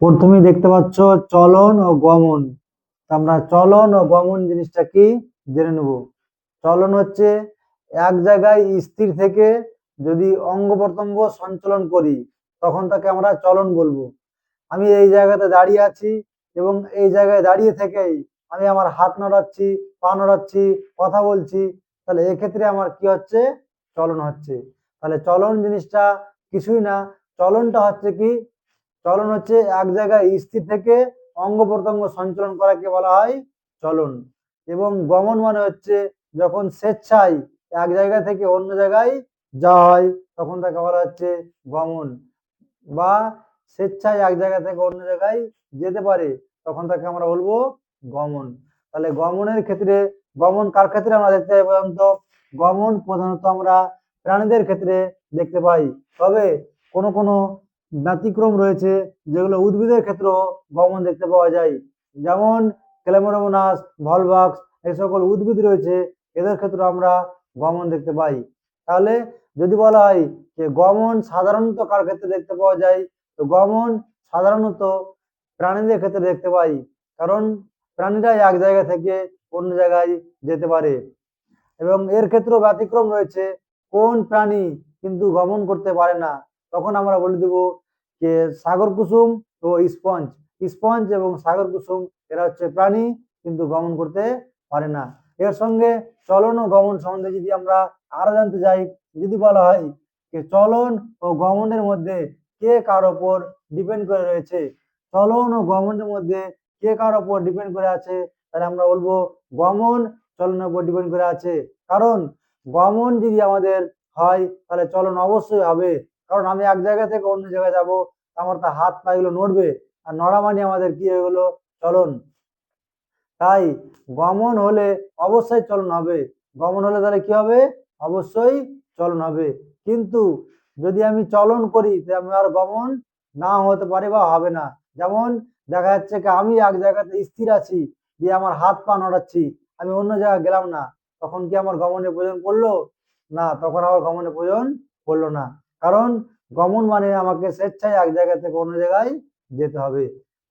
প্রথমেই দেখতে পাচ্ছ চলন ও গমন। আমরা চলন ও গমন জিনিসটা কি জেনে নেব। চলন হচ্ছে এক জায়গায় স্থির থেকে যদি অঙ্গ প্রত্যঙ্গ সঞ্চালন করি, তখন তাকে আমরা চলন বলব। আমি এই জায়গাতে দাঁড়িয়ে আছি এবং এই জায়গায় দাঁড়িয়ে থেকেই আমি আমার হাত নড়াচ্ছি, পা নড়াচ্ছি, কথা বলছি, তাহলে এক্ষেত্রে আমার কি হচ্ছে? চলন হচ্ছে। তাহলে চলন জিনিসটা কিছুই না, চলনটা হচ্ছে কি চলন হচ্ছে এক জায়গায় স্থির থেকে অঙ্গ প্রত্যঙ্গ সঞ্চালন করাকে বলা হয় চলন। এবং গমন মানে হচ্ছে যখন স্বেচ্ছায় এক জায়গা থেকে অন্য জায়গায় যাওয়া হয়, তখন তাকে বলা হচ্ছে গমন। বা স্বেচ্ছায় এক জায়গা থেকে অন্য জায়গায় যেতে পারে, তখন তাকে আমরা বলব গমন। তাহলে গমনের ক্ষেত্রে, গমন কার ক্ষেত্রে আমরা দেখতে পাই বলুন তো? গমন প্রধানত আমরা প্রাণীদের ক্ষেত্রে দেখতে পাই। তবে কোনো কোনো ব্যতিক্রম রয়েছে, যেগুলো উদ্ভিদের ক্ষেত্রেও গমন দেখতে পাওয়া যায়। যেমন ক্লেমোরোমোনাস ভলভাক্স এই সকল উদ্ভিদ রয়েছে, এদের ক্ষেত্রে আমরা গমন দেখতে পাই। তাহলে যদি বলা হয় যে গমন সাধারণত কার ক্ষেত্রে দেখতে পাওয়া যায়, তো গমন সাধারণত প্রাণীদের ক্ষেত্রে দেখতে পাই, কারণ প্রাণীরা এক জায়গা থেকে অন্য জায়গায় যেতে পারে। এবং এর ক্ষেত্রেও ব্যতিক্রম রয়েছে, কোন প্রাণী কিন্তু গমন করতে পারে না, তখন আমরা বলে দেব যে সাগর কুসুম ও স্পঞ্জ। স্পঞ্জ এবং সাগর কুসুম, এরা হচ্ছে প্রাণী, কিন্তু গমন করতে পারে না। এর সঙ্গে চলন ও গমন সম্বন্ধে যদি আমরা আরও জানতে চাই যদি বলা হয় যে চলন ও গমনের মধ্যে কে কার ওপর ডিপেন্ড করে রয়েছে, চলন ও গমনের মধ্যে কে কার ওপর ডিপেন্ড করে আছে, তাহলে আমরা বলব গমন চলনের উপর ডিপেন্ড করে আছে। কারণ গমন যদি আমাদের হয়, তাহলে চলন অবশ্যই হবে। কারণ আমি এক জায়গা থেকে অন্য জায়গায় যাব, আমার তো হাত পা এগুলো নড়বে, আর নড়া মানে আমাদের কি হয়ে গেলো চলন। তাই গমন হলে অবশ্যই চলন হবে। গমন হলে তাহলে কি হবে? অবশ্যই চলন হবে। কিন্তু যদি আমি চলন করি, তাহলে আমি আর গমন না হতে পারে বা হবে না। যেমন দেখা যাচ্ছে কি, আমি এক জায়গাতে স্থির আছি, দিয়ে আমার হাত পা নড়াচ্ছি, আমি অন্য জায়গায় গেলাম না, তখন কি আমার গমনের প্রয়োজন পড়ল? না, তখন আমার গমনের প্রয়োজন পড়ল না। কারণ গমন মানে আমাকে স্বেচ্ছায় এক জায়গা থেকে অন্য জায়গায় যেতে হবে।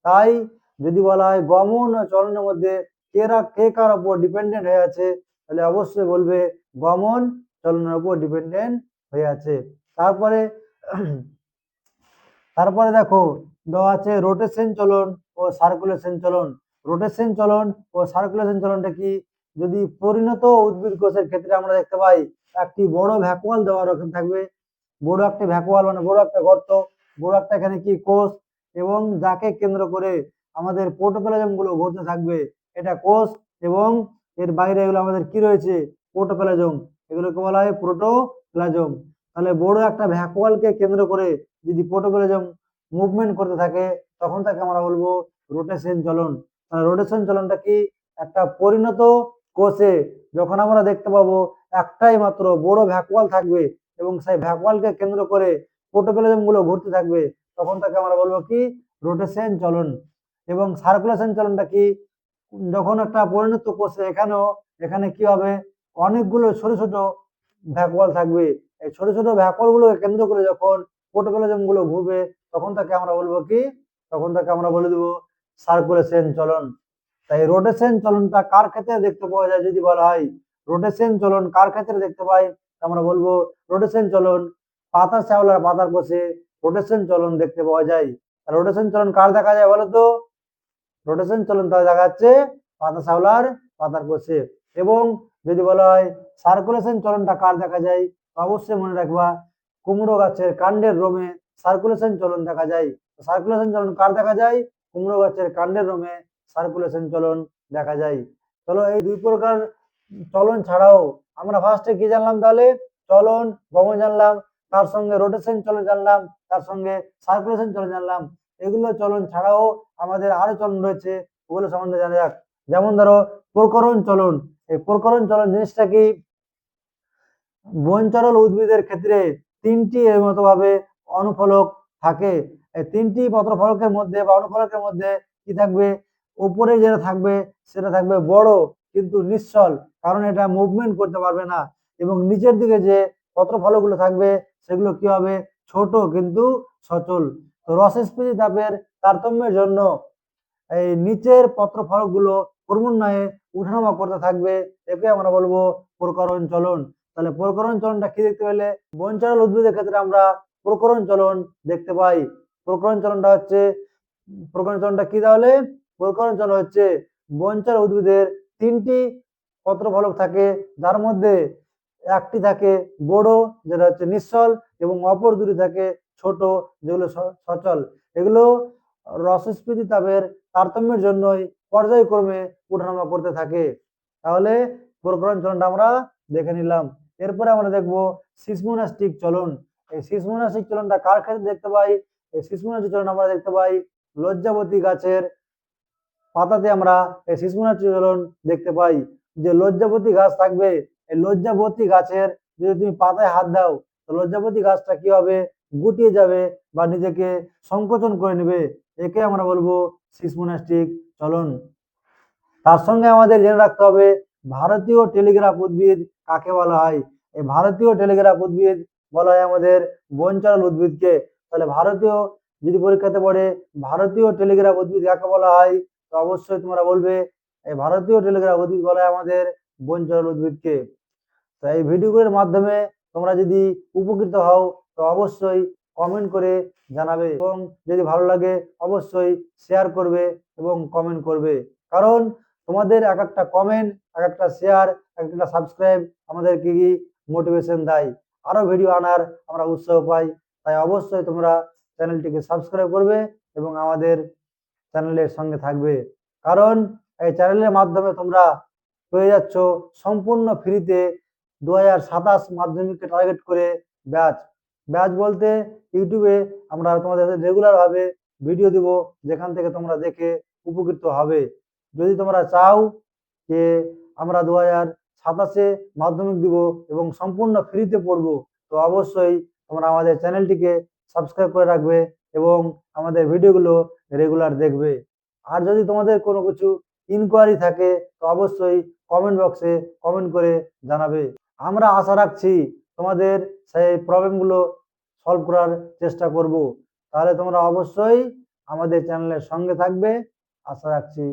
তাই যদি বলা হয় গমন চলনের মধ্যে কেরা, কে কার উপর ডিপেন্ডেন্ট হয়ে আছে, তাহলে অবশ্যই বলবে গমন, চলনের উপর ডিপেন্ডেন্ট হয়ে আছে। তারপরে তারপরে দেখো, দেওয়া আছে রোটেশন চলন ও সার্কুলেশন চলন। রোটেশন চলন ও সার্কুলেশন চলনটা কি? যদি পরিণত উদ্ভিদ কোষের ক্ষেত্রে আমরা দেখতে পাই, একটি বড় ভ্যাকুয়াল দেওয়া রকম থাকবে। বড় একটা ভ্যাকুয়াল মানে বড় একটা গর্ত, বড় একটা এখানে কি কোষ এবং যাকে কেন্দ্র করে আমাদের প্রোটোপ্লাজমগুলো ঘুরতে থাকবে, এটা কোষ এবং এর বাইরে এগুলো আমাদের কি রয়েছে? প্রোটোপ্লাজম। এগুলোকে বলা হয় প্রোটোপ্লাজম। তাহলে বড় একটা ভ্যাকুয়ালকে কেন্দ্র করে যদি প্রোটোপ্লাজম মুভমেন্ট করতে থাকে, তখন তাকে আমরা বলব রোটেশন চলন। তাহলে রোটেশন চলনটা কি? একটা পরিণত কোষে যখন আমরা দেখতে পাবো একটাই মাত্র বড় ভ্যাকুয়াল থাকবে এবং সেই ভ্যাকুয়ালকে কেন্দ্র করে প্রোটোপ্লাজমগুলো ঘুরতে থাকবে, তখন তাকে আমরা বলব কি? রোটেশন চলন। এবং সার্কুলেশন চলনটা কি? যখন একটা পরিণত কোষে এখানেও এখানে কি হবে? অনেকগুলো ছোট ছোট ভ্যাকুয়াল থাকবে। এই ছোট ছোট ভ্যাকুয়াল গুলোকে কেন্দ্র করে যখন প্রোটোপ্লাজমগুলো ঘুরবে, তখন তাকে আমরা বলব কি? তখন তাকে আমরা বলে দেবো সার্কুলেশন চলন। তাই রোটেশন চলনটা কার ক্ষেত্রে দেখতে পাওয়া যায় যদি বলা হয়? রোটেশন চলন কার ক্ষেত্রে দেখতে পাই? আমরা বলব রোটেশন চলন, পাতা শ্যাওলার পাতার কোষে রোটেশন চলন দেখতে পাওয়া যায়। রোটেশন চলন কার দেখা যায় বলো তো রোটেশন চলন তাহলে দেখা যাচ্ছে পাতা শ্যাওলার পাতার কোষে এবং যদি বলা হয় সার্কুলেশন চলনটা কার দেখা যায়? অবশ্যই মনে রাখবা, কুমড়ো গাছের কাণ্ডের রোমে সার্কুলেশন চলন দেখা যায়। সার্কুলেশন চলন কার দেখা যায়? কুমড়ো গাছের কাণ্ডের রোমে সার্কুলেশন চলন দেখা যায়। চলো এই দুই প্রকার চলন ছাড়াও আমরা ফার্স্টে কি জানলাম তাহলে? চলন গমন জানলাম, তার সঙ্গে রোটেশন চলন জানলাম, তার সঙ্গে সার্কুলেশন চলন জানলাম। এগুলো চলন ছাড়াও আমাদের আরও চলন রয়েছে, ওগুলো সম্বন্ধে জানা যাক। যেমন ধরো, প্রকরণ চলন। এই প্রকরণ চলন জিনিসটা কি? বনচরল উদ্ভিদের ক্ষেত্রে তিনটি এর মতো ভাবে অনুফলক থাকে। এই তিনটি পত্রফলকের মধ্যে বা অনুফলকের মধ্যে কি থাকবে? উপরে যেটা থাকবে, সেটা থাকবে বড়। কিন্তু নিশ্চল, কারণ এটা মুভমেন্ট করতে পারবে না। এবং নিচের দিকে যে পত্রফলকগুলো থাকবে, সেগুলো কি হবে? ছোট কিন্তু সচল। তো রসস্পতি তাপের তারতম্যের জন্য এই নিচের পত্রফলকগুলো ক্রমান্বয়ে উঠানামা করতে থাকবে, একে আমরা বলব প্রকরণ চলন। তাহলে প্রকরণ চলনটা কি দেখতে পেলে? বনচারল উদ্ভিদের ক্ষেত্রে আমরা প্রকরণ চলন দেখতে পাই। প্রকরণ চলনটা হচ্ছে, প্রকরণ চলনটা কি তাহলে? প্রকরণ চলন হচ্ছে বনচার উদ্ভিদের তিনটি পত্রফলক থাকে, যার মধ্যে একটি থাকে বড়, যেটা হচ্ছে নিশ্চল, এবং অপর দুটি থাকে ছোট, যেগুলো সচল। এগুলো রসস্ফীতি তাপের তারতম্যের জন্যই পর্যায়ক্রমে ওঠানামা করতে থাকে। তাহলে প্রকরণ চলনটা আমরা দেখে নিলাম। এরপরে আমরা দেখব সিসমোনাস্টিক চলন। এই সিসমোনাস্টিক চলনটা কার ক্ষেত্রে দেখতে পাই? এই সিসমোনাস্টিক চলন আমরা দেখতে পাই লজ্জাবতী গাছের পাতাতে আমরা এই সিসমোনাস্টিক চলন দেখতে পাই যে লজ্জাবতী গাছ থাকবে। এই লজ্জাবতী গাছের যদি তুমি পাতায় হাত দাও, তো লজ্জাবতী গাছটা কি হবে? গুটিয়ে যাবে বা নিজেকে সংকোচন করে নেবে। একে আমরা বলব সিসমোনাস্টিক চলন। তার সঙ্গে আমাদের জেনে রাখতে হবে, ভারতীয় টেলিগ্রাফ উদ্ভিদ কাকে বলা হয়? এই ভারতীয় টেলিগ্রাফ উদ্ভিদ বলা হয় আমাদের বনচারল উদ্ভিদকে। তাহলে ভারতীয় যদি পরীক্ষাতে পড়ে, ভারতীয় টেলিগ্রাফ উদ্ভিদ কাকে বলা হয়? তো অবশ্যই তোমরা বলবে, এই ভারতীয় টেলিগ্রাফ উদ্ভিদ বলে আমাদের বনচারল উদ্ভিদকে। তো এই ভিডিওগুলোর মাধ্যমে তোমরা যদি উপকৃত হও, তো অবশ্যই কমেন্ট করে জানাবে এবং যদি ভালো লাগে, অবশ্যই শেয়ার করবে এবং কমেন্ট করবে। কারণ তোমাদের এক একটা কমেন্ট এক একটা শেয়ার এক একটা সাবস্ক্রাইব আমাদেরকে কি মোটিভেশন দেয়? আরও ভিডিও আনার আমরা উৎসাহ পাই। তাই অবশ্যই তোমরা চ্যানেলটিকে সাবস্ক্রাইব করবে এবং আমাদের চ্যানেলের সঙ্গে থাকবে। কারণ এই চ্যানেলের মাধ্যমে তোমরা পেয়ে যাচ্ছ সম্পূর্ণ ফ্রিতে দু হাজার সাতাশ মাধ্যমিককে টার্গেট করে ব্যাচ ব্যাচ বলতে ইউটিউবে আমরা তোমাদের রেগুলার ভাবে ভিডিও দিব, যেখান থেকে তোমরা দেখে উপকৃত হবে। যদি তোমরা চাও যে আমরা দু হাজার সাতাশে মাধ্যমিক দিব এবং সম্পূর্ণ ফ্রিতে পড়ব, তো অবশ্যই তোমরা আমাদের চ্যানেলটিকে সাবস্ক্রাইব করে রাখবে এবং আমাদের ভিডিওগুলো রেগুলার দেখবে। আর যদি তোমাদের কোনো কিছু ইনকোয়ারি থাকে, তো অবশ্যই কমেন্ট বক্সে কমেন্ট করে জানাবে। আমরা আশা রাখছি তোমাদের সেই প্রবলেমগুলো সলভ করার চেষ্টা করব। তাহলে তোমরা অবশ্যই আমাদের চ্যানেলের সঙ্গে থাকবে। আশা রাখছি।